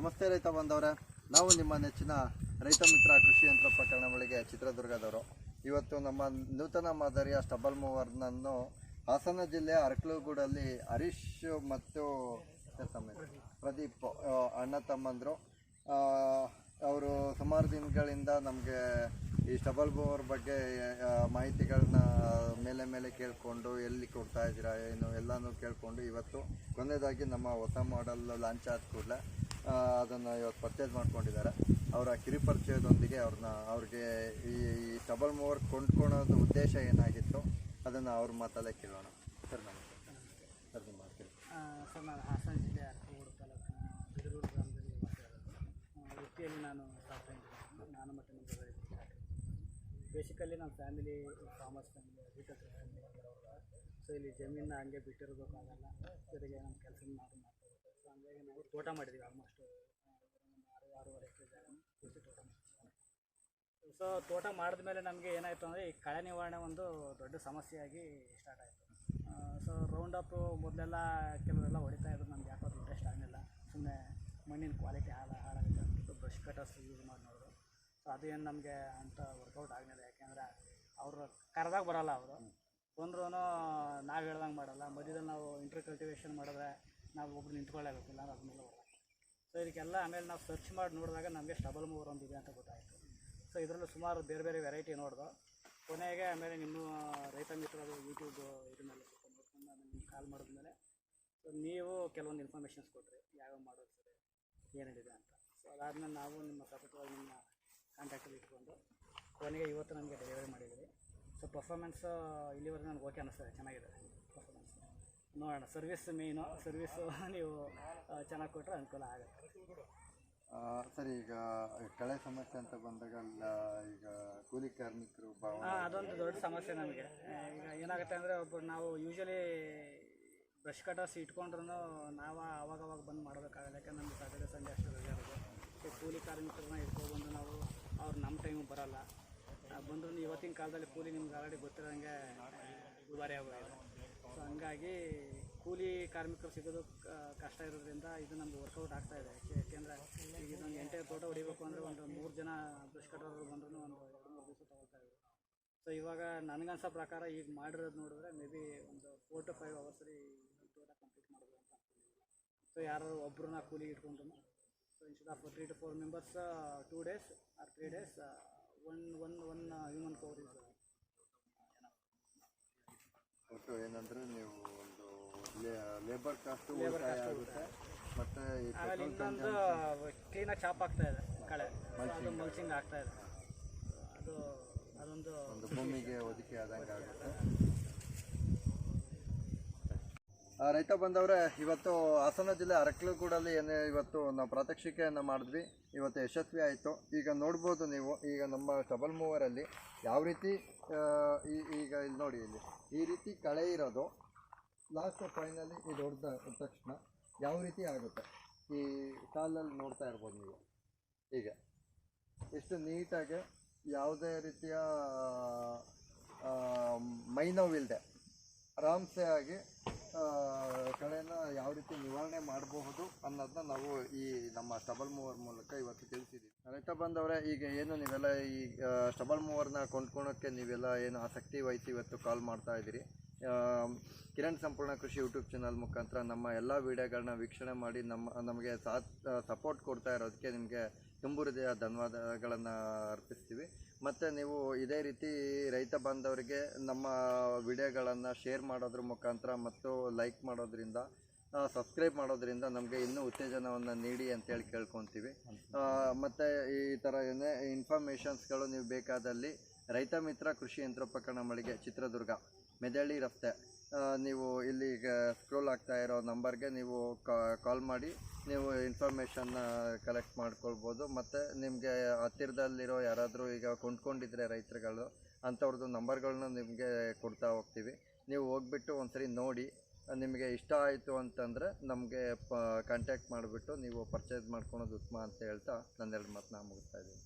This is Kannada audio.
ನಮಸ್ತೆ ರೈತ ಬಂದವರೇ ನಾವು ನಿಮ್ಮ ನೆಚ್ಚಿನ ರೈತ ಮಿತ್ರ ಕೃಷಿ ಯಂತ್ರೋಪಕರಣಗಳಿಗೆ ಚಿತ್ರದುರ್ಗದವರು. ಇವತ್ತು ನಮ್ಮ ನೂತನ ಮಾದರಿಯ ಸ್ಟಬಲ್ ಮೂವರ್ನನ್ನು ಹಾಸನ ಜಿಲ್ಲೆ ಅರಕಲಗೂಡಲ್ಲಿ ಹರೀಶ್ ಮತ್ತು ಪ್ರದೀಪ್ ಅಣ್ಣ ತಮ್ಮಂದರು. ಅವರು ಸುಮಾರು ದಿನಗಳಿಂದ ನಮಗೆ ಈ ಸ್ಟಬಲ್ ಮೂವರ್ ಬಗ್ಗೆ ಮಾಹಿತಿಗಳನ್ನ ಮೇಲೆ ಮೇಲೆ ಕೇಳಿಕೊಂಡು ಎಲ್ಲಿ ಕೊಡ್ತಾ ಇದ್ದೀರಾ, ಏನು ಎಲ್ಲನೂ ಕೇಳಿಕೊಂಡು ಇವತ್ತು ಕೊನೆಯದಾಗಿ ನಮ್ಮ ಹೊಸ ಮಾಡಲ್ ಲಾಂಚ್ ಆದ ಕೂಡಲೇ ಅದನ್ನು ಇವತ್ತು ಪರ್ಚೇಸ್ ಮಾಡ್ಕೊಂಡಿದ್ದಾರೆ. ಅವರ ಕಿರುಪರಿಚಯದೊಂದಿಗೆ ಅವ್ರನ್ನ ಅವ್ರಿಗೆ ಈ ಈ ಡಬಲ್ ಮೂವರ್ ಕೊಂಡ್ಕೊಳೋದು ಉದ್ದೇಶ ಏನಾಗಿತ್ತು? ಅದನ್ನು ಅವ್ರ ಮಾತಲ್ಲೇ ಕೇಳೋಣ. ಸರ್ ನಮಸ್ತೆ ಸರ್, ನಿಮ್ಮ ಸರ್, ನಾನು ಹಾಸನ ಜಿಲ್ಲೆ ಅರಕಲಗೂಡು ತಾಲೂಕಿನ ಬಿದರೂರು ಗ್ರಾಮದಲ್ಲಿ ವೃತ್ತಿಯಲ್ಲಿ ನಾನು ನಾನು ಮತ್ತು ನಮ್ಮ brother ಬೇಸಿಕಲಿ ನಮ್ಮ family farmers family agriculture family so ಇಲ್ಲಿ ಜಮೀನ ಹಂಗೆ ಬಿಟ್ಟಿರೋದಕ್ಕಾಗಲ್ಲ ಜೊತೆಗೆ ನಮ್ಮ ಕೆಲಸ ಮಾಡಿ. ಸೊ ಹಂಗಾಗಿ ನಾವು ತೋಟ ಮಾಡಿದ್ದೀವಿ ಆಲ್ಮೋಸ್ಟ್ ಆರು ಆರೂವರೆ ಎಕರೆ ಜಾಗ ತುಳಸಿ ತೋಟ ಮಾಡಿದ್ದೀವಿ ಸೊ ತೋಟ ಮಾಡಿದ್ಮೇಲೆ ನಮಗೆ ಏನಾಯಿತು ಅಂದರೆ ಈ ಕಳೆ ನಿವಾರಣೆ ಒಂದು ದೊಡ್ಡ ಸಮಸ್ಯೆಯಾಗಿ ಸ್ಟಾರ್ಟ್ ಆಯಿತು. ಸೊ ರೌಂಡ್ ಅಪ್ ಮೊದಲೆಲ್ಲ ಕೆಲವೆಲ್ಲ ಹೊಡಿತಾ ಇದ್ರು ನಮ್ಗೆ ಯಾಕೋ ಇಂಟ್ರೆಸ್ಟ್ ಆಗಲಿಲ್ಲ. ಸುಮ್ಮನೆ ಮಣ್ಣಿನ ಕ್ವಾಲಿಟಿ ಹಾಳ ಹಾಳಾಗುತ್ತೆ ಅಂದ್ಬಿಟ್ಟು ಬ್ರಷ್ ಕಟರ್ಸ್ ಯೂಸ್ ಮಾಡಿ ನೋಡಿದ್ರು. ಸೊ ಏನು ನಮಗೆ ಅಂತ ವರ್ಕೌಟ್ ಆಗಲಿಲ್ಲ. ಯಾಕೆಂದರೆ ಅವರು ಕರೆದಾಗ ಬರೋಲ್ಲ ಅವರು. ಬಂದ್ರೂ ನಾವು ಹೇಳ್ದಂಗೆ ಮಾಡಲ್ಲ. ಮಧ್ಯದಲ್ಲಿ ನಾವು ಇಂಟರ್ ಕಲ್ಟಿವೇಷನ್ ಮಾಡಿದ್ರೆ ನಾವು ಒಬ್ರು ನಿಂತ್ಕೊಳ್ಳೇಬೇಕು ಇಲ್ಲ ಅದನ್ನೆಲ್ಲ ಸೊ ಇದಕ್ಕೆಲ್ಲ ಆಮೇಲೆ ನಾವು ಸರ್ಚ್ ಮಾಡಿ ನೋಡಿದಾಗ ನಮಗೆ ಸ್ಟಬಲ್ ಮೂವರ್ ಒಂದು ಇದೆ ಅಂತ ಗೊತ್ತಾಯಿತು. ಸೊ ಇದರಲ್ಲೂ ಸುಮಾರು ಬೇರೆ ಬೇರೆ ವೆರೈಟಿ ನೋಡ್ದು ಕೊನೆಗೆ ಆಮೇಲೆ ನಿಮ್ಮ ರೈತ ಮಿತ್ರರು ಯೂಟ್ಯೂಬ್ ಇದನ್ನೆಲ್ಲ ಸ್ವಲ್ಪ ನೋಡ್ಕೊಂಡು ನಿಮ್ಗೆ ಕಾಲ್ ಮಾಡಿದ್ಮೇಲೆ ಸೊ ನೀವು ಕೆಲವೊಂದು ಇನ್ಫಾರ್ಮೇಷನ್ಸ್ ಕೊಟ್ಟರಿ ಯಾವ್ಯಾವ ಮಾಡೋದು ಸರಿ ಏನೇನಿದೆ ಅಂತ. ಸೊ ಅದಾದಮೇಲೆ ನಾವು ನಿಮ್ಮ ಸತತವಾಗಿ ನಿಮ್ಮ ಕಾಂಟ್ಯಾಕ್ಟಲ್ಲಿ ಇಟ್ಕೊಂಡು, ಕೊನೆಗೆ ಇವತ್ತು ನಮಗೆ ಡೆಲಿವರಿ ಮಾಡಿದ್ದೀರಿ ಸೊ ಪರ್ಫಾರ್ಮೆನ್ಸ್ ಇಲ್ಲಿವರೆಗೆ ನನಗೆ ಓಕೆ ಅನ್ನಿಸ್ತದೆ, ಚೆನ್ನಾಗಿದೆ. ನೋಡೋಣ. ಸರ್ವಿಸ್ ಮೇಯ್ನು ಸರ್ವಿಸು ನೀವು ಚೆನ್ನಾಗಿ ಕೊಟ್ಟರೆ ಅನುಕೂಲ ಆಗುತ್ತೆ. ಆ, ಸರ್ ಈಗ ಕಳೆ ಸಮಸ್ಯೆ ಅಂತ ಬಂದಾಗ ಈಗ ಕೂಲಿ ಕಾರ್ಮಿಕರು ಹಾಂ ಅದೊಂದು ದೊಡ್ಡ ಸಮಸ್ಯೆ ನಮಗೆ. ಈಗ ಏನಾಗುತ್ತೆ ಅಂದರೆ ಒಬ್ಬರು ನಾವು ಯೂಶಲಿ ಬ್ರಷ್ ಕಟರ್ಸ್ ಇಟ್ಕೊಂಡ್ರೂ ನಾವು ಅವಾಗ ಅವಾಗ ಬಂದು ಮಾಡಬೇಕಾಗಲ್ಲ. ಯಾಕಂದ್ರೆ ನಮ್ಗೆ ಸಾಟರ್ಡೆ ಸಂಜೆ ಅಷ್ಟು ರಜೆ ಇರೋದು ಸೊ ಕೂಲಿ ಕಾರ್ಮಿಕರನ್ನ ಇಟ್ಕೊಬಂದು ನಾವು ಅವ್ರು ನಮ್ಮ ಟೈಮಿಗೆ ಬರಲ್ಲ. ಬಂದರೂ ಇವತ್ತಿನ ಕಾಲದಲ್ಲಿ ಕೂಲಿ ನಿಮ್ಗೆ ಆಲ್ರೆಡಿ ಗೊತ್ತಿರೋಂಗೆ ದುಬಾರಿ ಆಗೋಗಿದೆ ಹಂಗಾಗಿ ಕೂಲಿ ಕಾರ್ಮಿಕರು ಸಿಗೋದು ಕಷ್ಟ ಇರೋದ್ರಿಂದ ಇದು ನಮ್ಗೆ ವರ್ಕೌಟ್ ಆಗ್ತಾ ಇದೆ. ಯಾಕೆಂದ್ರೆ ಈಗ ಇದೊಂದು ಎಂಟೆ ತೋಟ ಹೊಡಿಬೇಕು ಅಂದರೆ ಒಂದು ಮೂರು ಜನ ದುಷ್ಕಟರು ಬಂದ್ರೂ ಒಂದು ಎರಡು ದಿವಸ ತಗೊಳ್ತಾ ಇದ್ರು. ಸೊ ಇವಾಗ ನನಗನ್ಸೋ ಪ್ರಕಾರ ಈಗ ಮಾಡಿರೋದು ನೋಡಿದ್ರೆ ಮೇ ಬಿ ಒಂದು ಫೋರ್ ಟು ಫೈವ್ ಅವರ್ಸಲ್ಲಿ ತೋಟ ಕಂಪ್ಲೀಟ್ ಮಾಡೋದು ಅಂತ ಸೊ ಯಾರು ಒಬ್ಬರನ್ನ ಕೂಲಿ ಇಟ್ಕೊಂಡ್ರು so instead of three to four members two days or three days one one one human power ಏನಂದ್ರೆ ನೀವು ಒಂದು ಲೇಬರ್ ಕಾಸ್ಟ್ ಉಳಿತಾಯ ಆಗುತ್ತೆ. ಮತ್ತೆ ಇನ್ನೊಂದು ಕ್ಲೀನಾಗಿ ಚಾಪ್ ಆಗ್ತಾ ಇದೆ ಕಳೆ. ಅದು ಮಲ್ಚಿಂಗ್ ಆಗ್ತಾ ಇದೆ. ಅದು ಅದೊಂದು ಒಂದು ಭೂಮಿಗೆ ಒದಗಿ ಆದಂಗೆ ಆಗುತ್ತೆ. ರೈತ ಬಂದವರೇ, ಇವತ್ತು ಹಾಸನ ಜಿಲ್ಲೆ ಅರಕಲಗೂಡಲ್ಲಿ ಏನೇ ಇವತ್ತು ನಾವು ಪ್ರಾತ್ಯಕ್ಷಿಕೆಯನ್ನು ಮಾಡಿದ್ವಿ. ಇವತ್ತು ಯಶಸ್ವಿ ಆಯಿತು. ಈಗ ನೋಡ್ಬೋದು ನೀವು, ಈಗ ನಮ್ಮ ಡಬಲ್ ಮೂವರಲ್ಲಿ ಯಾವ ರೀತಿ ಈಗ ಇಲ್ಲಿ ನೋಡಿ ಇಲ್ಲಿ, ಈ ರೀತಿ ಕಳೆ ಇರೋದು ಲಾಸ್ಟ್ ಫೈನಲಿ ಇದು ಹೊಡೆದ ತಕ್ಷಣ ಯಾವ ರೀತಿ ಆಗುತ್ತೆ? ಈ ಕಾಲಲ್ಲಿ ನೋಡ್ತಾ ಇರ್ಬೋದು ನೀವು. ಹೀಗೆ ಎಷ್ಟು ನೀಟಾಗಿ ಯಾವುದೇ ರೀತಿಯ ಮೈನೋವಿಲ್ಲದೆ ಆರಾಮ್ಸೆ ಆಗಿ ಕಳೆನ ಯಾವ ರೀತಿ ನಿವಾರಣೆ ಮಾಡಬಹುದು ಅನ್ನೋದನ್ನ ನಾವು ಈ ನಮ್ಮ ಸ್ಟಬಲ್ ಮೂವರ್ ಮೂಲಕ ಇವತ್ತು ತಿಳಿಸಿದ್ದೀವಿ ರೈತ ಬಂದವರೇ, ಈಗ ಏನು ನೀವೆಲ್ಲ ಈ ಸ್ಟಬಲ್ ಮೂವರ್ನ ಕೊಂಡ್ಕೊಳ್ಳೋಕ್ಕೆ ನೀವೆಲ್ಲ ಏನು ಆಸಕ್ತಿ ವಹಿಸಿ ಇವತ್ತು ಕಾಲ್ ಮಾಡ್ತಾ ಇದ್ದೀರಿ. ಕಿರಣ್ ಸಂಪೂರ್ಣ ಕೃಷಿ ಯೂಟ್ಯೂಬ್ ಚಾನಲ್ ಮುಖಾಂತರ ನಮ್ಮ ಎಲ್ಲ ವಿಡಿಯೋಗಳನ್ನ ವೀಕ್ಷಣೆ ಮಾಡಿ ನಮ್ಮ, ನಮಗೆ ಸಾಥ್ ಸಪೋರ್ಟ್ ಕೊಡ್ತಾ ಇರೋದಕ್ಕೆ ನಿಮಗೆ ತುಂಬು ಹೃದಯ ಧನ್ಯವಾದಗಳನ್ನು ಅರ್ಪಿಸ್ತೀವಿ. ಮತ್ತು ನೀವು ಇದೇ ರೀತಿ ರೈತ ಬಾಂಧವರಿಗೆ ನಮ್ಮ ವಿಡಿಯೋಗಳನ್ನು ಶೇರ್ ಮಾಡೋದ್ರ ಮುಖಾಂತರ ಮತ್ತು ಲೈಕ್ ಮಾಡೋದ್ರಿಂದ ಸಬ್ಸ್ಕ್ರೈಬ್ ಮಾಡೋದ್ರಿಂದ ನಮಗೆ ಇನ್ನೂ ಉತ್ತೇಜನವನ್ನು ನೀಡಿ ಅಂತೇಳಿ ಕೇಳ್ಕೊತೀವಿ. ಮತ್ತು ಈ ಥರ ಏನೇ ಇನ್ಫಾರ್ಮೇಷನ್ಸ್ಗಳು ನೀವು ಬೇಕಾದಲ್ಲಿ ರೈತ ಮಿತ್ರ ಕೃಷಿ ಯಂತ್ರೋಪಕರಣ ಮಳಿಗೆ ಚಿತ್ರದುರ್ಗ, ಮೆದಳ್ಳಿ ರಸ್ತೆ. ನೀವು ಇಲ್ಲಿ ಸ್ಕ್ರೋಲ್ ಆಗ್ತಾ ಇರೋ ನಂಬರ್ಗೆ ನೀವು ಕಾಲ್ ಮಾಡಿ, ನೀವು ಇನ್ಫಾರ್ಮೇಷನ್ನ ಕಲೆಕ್ಟ್ ಮಾಡ್ಕೊಳ್ಬೋದು. ಮತ್ತು ನಿಮಗೆ ಹತ್ತಿರದಲ್ಲಿರೋ ಯಾರಾದರೂ ಈಗ ಕೊಂಡ್ಕೊಂಡಿದ್ರೆ ರೈತರುಗಳು ಅಂಥವ್ರದ್ದು ನಂಬರ್ಗಳನ್ನ ನಿಮಗೆ ಕೊಡ್ತಾ ಹೋಗ್ತೀವಿ. ನೀವು ಹೋಗ್ಬಿಟ್ಟು ಒಂದ್ಸರಿ ನೋಡಿ, ನಿಮಗೆ ಇಷ್ಟ ಆಯಿತು ಅಂತಂದರೆ ನಮಗೆ, ಪ ಕಾಂಟ್ಯಾಕ್ಟ್ ಮಾಡಿಬಿಟ್ಟು ನೀವು ಪರ್ಚೇಸ್ ಮಾಡ್ಕೊಳೋದು ಉತ್ತಮ ಅಂತ ಹೇಳ್ತಾ ನನ್ನೆರಡು ಮಾತನ್ನ ಮುಗಿಸ್ತಾ ಇದ್ದೀನಿ.